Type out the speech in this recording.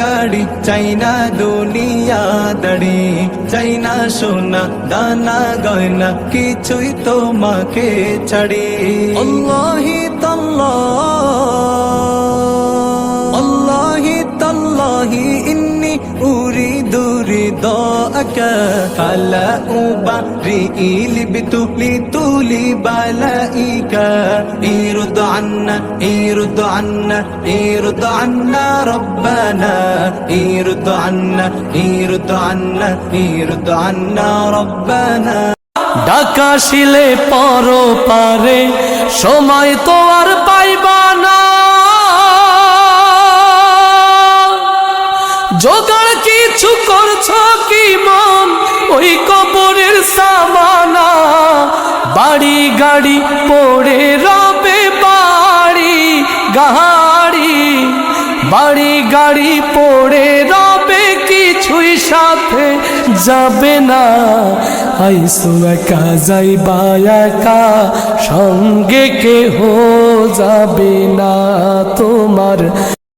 গাড়ি চাই না দুনিয়া দাড়ি চাই না সোনা দানা গয়না কিছুই তোমাকে ছাড়ি অল্লাহি তাল্লাহ অল্লাহি তল্লাহি ইন্নি উরিদু রিদাক ফালা উবারি লিবতু লিতুলি বালাইকা ইরদ আন্না ইরদ আন্না ইরদ আন্না রব্বানা ইরদ আন্না ইরদ আন্না ইরদ আন্না রব্বানা ডাকা শিলে পর পারে সময় তো জোগাড় কিছু করছ কি মন? ওই কবরের সামানা বাড়ি গাড়ি পড়ে রবে বাড়ি, গাড়ি। বাড়ি গাড়ি পড়ে রবে কিছুই সাথে যাবে না। আইসো একা যাইবা একা, সঙ্গে কেহ যাবে না তোমার।